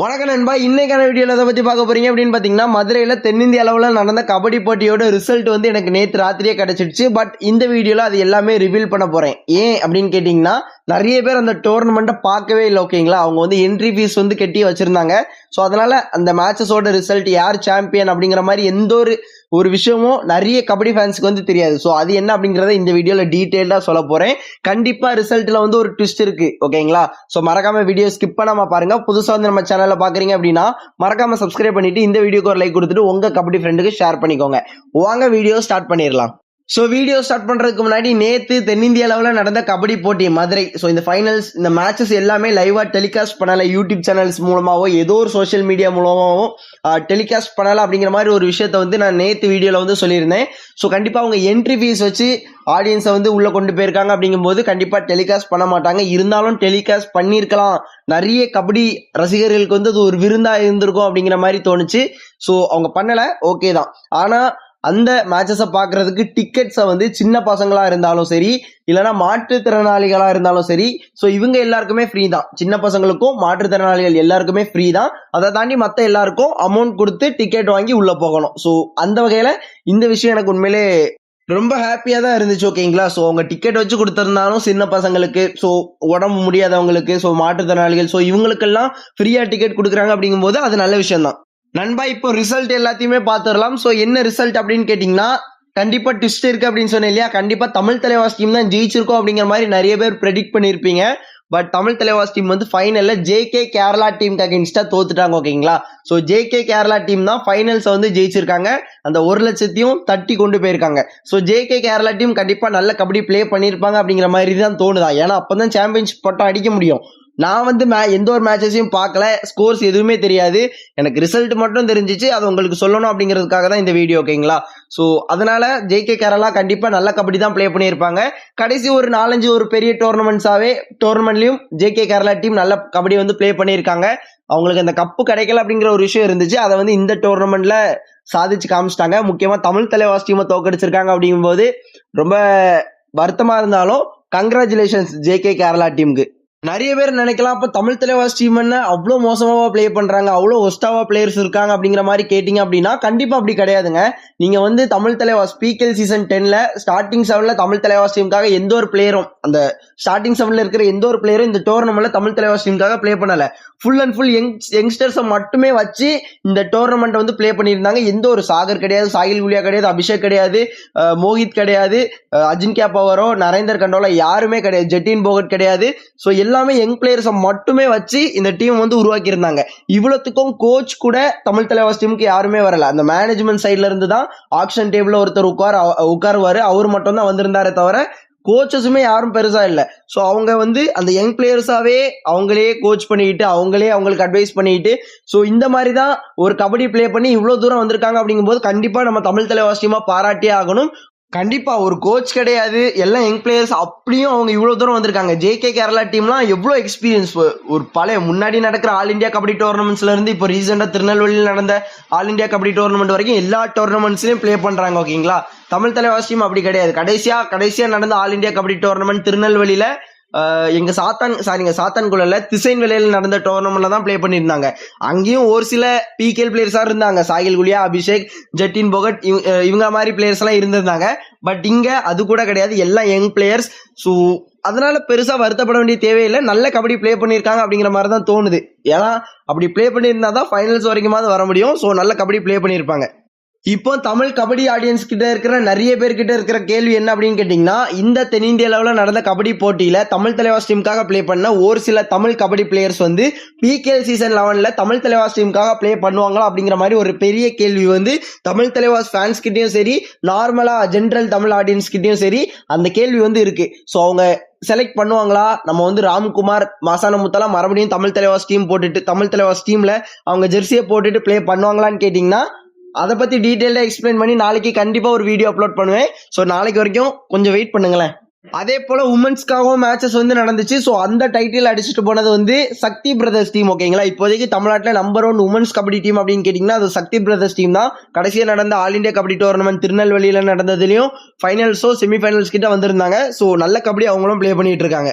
வணக்கம் நண்பா இன்னைக்கான வீடியோவில் எதை பற்றி பார்க்க போறீங்க அப்படின்னு பார்த்தீங்கன்னா மதுரையில் தென்னிந்திய அளவில் நடந்த கபடி போட்டியோட ரிசல்ட் வந்து எனக்கு நேற்று ராத்திரியே கிடச்சிடுச்சு. பட் இந்த வீடியோவில் அது எல்லாமே ரிவீல் பண்ண போகிறேன் ஏன் அப்படின்னு கேட்டிங்கன்னா நிறைய பேர் அந்த டோர்னமெண்ட்டை பார்க்கவே இல்லை ஓகேங்களா அவங்க வந்து என்ட்ரி ஃபீஸ் வந்து கட்டி வச்சுருந்தாங்க. ஸோ அதனால் அந்த மேட்சஸோட ரிசல்ட் யார் சாம்பியன் அப்படிங்கிற மாதிரி எந்த ஒரு ஒரு விஷயமும் நிறைய கபடி ஃபேன்ஸ்க்கு வந்து தெரியாது. ஸோ அது என்ன அப்படிங்கிறத இந்த வீடியோவில் டீட்டெயிலாக சொல்ல போகிறேன் கண்டிப்பாக ரிசல்ட்டில் வந்து ஒரு ட்விஸ்ட் இருக்குது ஓகேங்களா ஸோ மறக்காமல் வீடியோ ஸ்கிப் பண்ணாமல் பாருங்கள் புதுசாக வந்து நம்ம சேனலில் பார்க்குறீங்க அப்படின்னா மறக்காமல் சப்ஸ்கிரைப் பண்ணிவிட்டு இந்த வீடியோக்கு ஒரு லைக் கொடுத்துட்டு உங்கள் கபடி ஃப்ரெண்டுக்கு ஷேர் பண்ணிக்கோங்க. வாங்க வீடியோ ஸ்டார்ட் பண்ணிடலாம். ஸோ வீடியோ ஸ்டார்ட் பண்ணுறதுக்கு முன்னாடி நேற்று தென்னிந்திய அளவில் நடந்த கபடி போட்டி மதுரை. ஸோ இந்த ஃபைனல்ஸ் இந்த மேட்சஸ் எல்லாமே லைவாக டெலிகாஸ்ட் பண்ணலை. யூடியூப் சேனல்ஸ் மூலமாகவோ ஏதோ ஒரு சோஷியல் மீடியா மூலமாகவோ டெலிகாஸ்ட் பண்ணலை அப்படிங்கிற மாதிரி ஒரு விஷயத்த வந்து நான் நேற்று வீடியோவில் வந்து சொல்லியிருந்தேன். ஸோ கண்டிப்பாக அவங்க என்ட்ரி ஃபீஸ் வச்சு ஆடியன்ஸை வந்து உள்ளே கொண்டு போயிருக்காங்க அப்படிங்கும்போது கண்டிப்பாக டெலிகாஸ்ட் பண்ண மாட்டாங்க. இருந்தாலும் டெலிகாஸ்ட் பண்ணியிருக்கலாம். நிறைய கபடி ரசிகர்களுக்கு வந்து அது ஒரு விருந்தாக இருந்திருக்கும் அப்படிங்கிற மாதிரி தோணுச்சு. ஸோ அவங்க பண்ணலை. ஓகே தான். ஆனால் அந்த மேட்சஸை பார்க்கறதுக்கு டிக்கெட்ஸை வந்து சின்ன பசங்களாக இருந்தாலும் சரி இல்லைன்னா மாற்றுத்திறனாளிகளாக இருந்தாலும் சரி ஸோ இவங்க எல்லாருக்குமே ஃப்ரீ தான். சின்ன பசங்களுக்கும் மாற்றுத்திறனாளிகள் எல்லாருக்குமே ஃப்ரீ தான். அதை தாண்டி மற்ற எல்லாருக்கும் அமௌண்ட் கொடுத்து டிக்கெட் வாங்கி உள்ளே போகணும். ஸோ அந்த வகையில் இந்த விஷயம் எனக்கு உண்மையிலே ரொம்ப ஹாப்பியாக தான் இருந்துச்சு ஓகேங்களா ஸோ அவங்க டிக்கெட் வச்சு கொடுத்துருந்தாலும் சின்ன பசங்களுக்கு ஸோ உடம்பு முடியாதவங்களுக்கு ஸோ மாற்றுத்திறனாளிகள் ஸோ இவங்களுக்கெல்லாம் ஃப்ரீயாக டிக்கெட் கொடுக்குறாங்க அப்படிங்கும்போது அது நல்ல விஷயம் தான் நண்பா இப்போ ரிசல்ட் எல்லாத்தையுமே பார்த்துடலாம். ஸோ என்ன ரிசல்ட் அப்படின்னு கேட்டிங்கன்னா கண்டிப்பாக ட்விஸ்ட் இருக்குது அப்படின்னு சொன்னேன் இல்லையா? கண்டிப்பாக தமிழ் தலைவாஸ் டீம் தான் ஜெயிச்சிருக்கோம் அப்படிங்கிற மாதிரி நிறைய பேர் ப்ரெடிக்ட் பண்ணியிருப்பீங்க. பட் தமிழ் தலைவாஸ் டீம் வந்து ஃபைனலில் ஜேகே கேரளா டீமுக்கு அகேன்ஸ்டாக தோத்துட்டாங்க ஓகேங்களா ஸோ ஜேகே கேரளா டீம் தான் ஃபைனல்ஸை வந்து ஜெயிச்சிருக்காங்க. அந்த ஒரு லட்சத்தையும் தட்டி கொண்டு போயிருக்காங்க. ஸோ ஜேகே கேரளா டீம் கண்டிப்பாக நல்ல கபடி ப்ளே பண்ணியிருப்பாங்க அப்படிங்கிற மாதிரி தான் தோணுதா? ஏன்னா அப்போ தான் சாம்பியன்ஷிப் பட்டம் அடிக்க முடியும். நான் வந்து மே எந்த ஒரு மேட்சஸையும் பார்க்கல. ஸ்கோர்ஸ் எதுவுமே தெரியாது. எனக்கு ரிசல்ட் மட்டும் தெரிஞ்சிச்சு. அது உங்களுக்கு சொல்லணும் அப்படிங்கிறதுக்காக தான் இந்த வீடியோ ஓகேங்களா ஸோ அதனால ஜேகே கேரளா கண்டிப்பாக நல்ல கபடி தான் ப்ளே பண்ணியிருப்பாங்க. கடைசி ஒரு நாலஞ்சு ஒரு பெரிய டோர்னமெண்ட்ஸாகவே டோர்னமெண்ட்லையும் ஜேகே கேரளா டீம் நல்ல கபடி வந்து ப்ளே பண்ணியிருக்காங்க. அவங்களுக்கு அந்த கப்பு கிடைக்கல அப்படிங்கிற ஒரு விஷயம் இருந்துச்சு. அதை வந்து இந்த டோர்னமெண்ட்ல சாதிச்சு காமிச்சிட்டாங்க. முக்கியமாக தமிழ் தலைவாஸ் டீமை தோக்கடிச்சிருக்காங்க அப்படிங்கும்போது ரொம்ப வருத்தமாக இருந்தாலும் கங்க்ராச்சுலேஷன்ஸ் ஜேகே கேரளா டீமுக்கு நிறைய பேர் நினைக்கலாம் அப்போ தமிழ் தலைவாஸ் டீம் என்ன? அவ்வளோ மோசமாக ப்ளே பண்ணுறாங்க அவ்வளோ ஒஸ்டாவா பிளேயர்ஸ் இருக்காங்க அப்படிங்கிற மாதிரி கேட்டிங்க அப்படின்னா கண்டிப்பாக அப்படி கிடையாதுங்க. நீங்கள் வந்து தமிழ் தலைவாஸ் பிகேல் சீசன் டென்ல ஸ்டார்டிங் செவனில் தமிழ் தலைவாஸ் டீமுக்காக எந்த ஒரு பிளேயரும் அந்த ஸ்டார்டிங் செவனில் இருக்கிற எந்த ஒரு பிளேயரும் இந்த டோர்னமெண்ட்டில் தமிழ் தலைவாஸ் டீமுக்காக ப்ளே பண்ணலை. ஃபுல் அண்ட் ஃபுல் யங் யங்ஸ்டர்ஸை மட்டுமே வச்சு இந்த டோர்னமெண்ட்டை வந்து ப்ளே பண்ணியிருந்தாங்க. எந்த ஒரு சாகர் கிடையாது சாகில் குலியா கிடையாது அபிஷேக் கிடையாது மோஹித் கிடையாது அஜின்கே அஜின்கியா பவரோ நரேந்தர் கண்டோலா யாருமே கிடையாது ஜெட்டின் போகட் கிடையாது. ஸோ எல்லாமே யங் பிளேயர்ஸை மட்டுமே வச்சு இந்த டீம் வந்து உருவாக்கியிருந்தாங்க. இவ்வளோத்துக்கும் கோச் கூட தமிழ் தலைவாஸ் டீமுக்கு யாருமே வரல. அந்த மேனேஜ்மெண்ட் சைட்ல இருந்து தான் ஆக்ஷன் டேபிள்ல ஒருத்தர் உட்கார உட்காருவாரு. அவர் மட்டும் தான் வந்திருந்தாரே தவிர கோச்சஸுமே யாரும் பெருசா இல்லை. ஸோ அவங்க வந்து அந்த யங் பிளேயர்ஸாவே அவங்களே கோச் பண்ணிக்கிட்டு அவங்களே அவங்களுக்கு அட்வைஸ் பண்ணிக்கிட்டு ஸோ இந்த மாதிரி தான் ஒரு கபடி பிளே பண்ணி இவ்வளோ தூரம் வந்திருக்காங்க அப்படிங்கும்போது கண்டிப்பாக நம்ம தமிழ் தலைவாசியமாக பாராட்டியே ஆகணும். கண்டிப்பா ஒரு கோச் கிடையாது. எல்லாம் யங் பிளேயர்ஸ் அப்படியும் அவங்க இவ்வளவு தூரம் வந்திருக்காங்க. ஜேகே கேரளா டீம்லாம் எவ்வளோ எக்ஸ்பீரியன்ஸ் ஒரு பழைய முன்னாடி நடக்கிற ஆல் இந்தியா கபடி டோர்னமெண்ட்ஸ்ல இருந்து இப்போ ரீசெண்டா திருநெல்வேலியில் நடந்த ஆல் இந்தியா கபடி டோர்னமெண்ட் வரைக்கும் எல்லா டோர்னமெண்ட்ஸ்லயும் ப்ளே பண்றாங்க ஓகேங்களா தமிழ் தலைவாஸ் டீம் அப்படி கிடையாது. கடைசியா கடைசியா நடந்த ஆல் இந்தியா கபடி டோர்னமெண்ட் திருநெல்வேலியில ஆஹ் எங்க சாத்தான் சாரிங்க சாத்தான்குள்ள திசைன் விலையில் நடந்த டோர்னமெண்ட்ல தான் ப்ளே பண்ணியிருந்தாங்க. அங்கேயும் ஒரு சில பிகேல் பிளேயர்ஸா இருந்தாங்க. சாகில் குலியா அபிஷேக் ஜட்டின் போகட் இவங்க மாதிரி பிளேயர்ஸ் எல்லாம் இருந்திருந்தாங்க. பட் இங்க அது கூட கிடையாது. எல்லாம் யங் பிளேயர்ஸ் ஸோ அதனால பெருசா வருத்தப்பட வேண்டிய தேவையில்லை. நல்ல கபடி ப்ளே பண்ணியிருக்காங்க அப்படிங்கிற மாதிரி தான் தோணுது. ஏன்னா அப்படி ப்ளே பண்ணியிருந்தா தான் ஃபைனல்ஸ் வரைக்குமாவது வர முடியும். ஸோ நல்ல கபடி ப்ளே பண்ணியிருப்பாங்க. இப்போ தமிழ் கபடி ஆடியன்ஸ் கிட்ட இருக்கிற நிறைய பேர்கிட்ட இருக்கிற கேள்வி என்ன அப்படின்னு கேட்டிங்கன்னா இந்த தென்னிந்திய லெவலில் நடந்த கபடி போட்டியில் தமிழ் தலைவாஸ் டீமுக்காக ப்ளே பண்ண ஒரு சில தமிழ் கபடி பிளேயர்ஸ் வந்து பிகேஎல் சீசன் லெவனில் தமிழ் தலைவாஸ் டீமுக்காக ப்ளே பண்ணுவாங்களா அப்படிங்கிற மாதிரி ஒரு பெரிய கேள்வி வந்து தமிழ் தலைவாஸ் ஃபேன்ஸ் கிட்டேயும் சரி நார்மலாக ஜென்ரல் தமிழ் ஆடியன்ஸ் கிட்டேயும் சரி அந்த கேள்வி வந்து இருக்கு. ஸோ அவங்க செலக்ட் பண்ணுவாங்களா? நம்ம வந்து ராம்குமார் மாசான முத்தலாம் மறுபடியும் தமிழ் தலைவாஸ் டீம் போட்டுட்டு தமிழ் தலைவாஸ் டீமில் அவங்க ஜெர்சியை போட்டுட்டு ப்ளே பண்ணுவாங்களான்னு கேட்டிங்கன்னா அதை பற்றி டீட்டெயிலாக எக்ஸ்பிளைன் பண்ணி நாளைக்கு கண்டிப்பாக ஒரு வீடியோ அப்லோட் பண்ணுவேன். ஸோ நாளைக்கு வரைக்கும் கொஞ்சம் வெயிட் பண்ணுங்களேன். அதே போல உமன்ஸ்க்காகவும் மேட்சஸ் வந்து நடந்துச்சு. ஸோ அந்த டைட்டில் அடிச்சுட்டு போனது வந்து சக்தி பிரதர்ஸ் டீம் ஓகேங்களா இப்போதைக்கு தமிழ்நாட்டில் number one women's kabaddi team அப்படின்னு கேட்டிங்கன்னா அது சக்தி பிரதர்ஸ் டீம் தான். கடைசியாக நடந்த ஆல் இந்தியா கபடி டோர்னமெண்ட் திருநெல்வேலியில் நடந்ததுலையும் ஃபைனல்ஸோ செமிஃபைனல்ஸ் கிட்ட வந்திருந்தாங்க. ஸோ நல்ல கபடி அவங்களும் ப்ளே பண்ணிட்டு இருக்காங்க.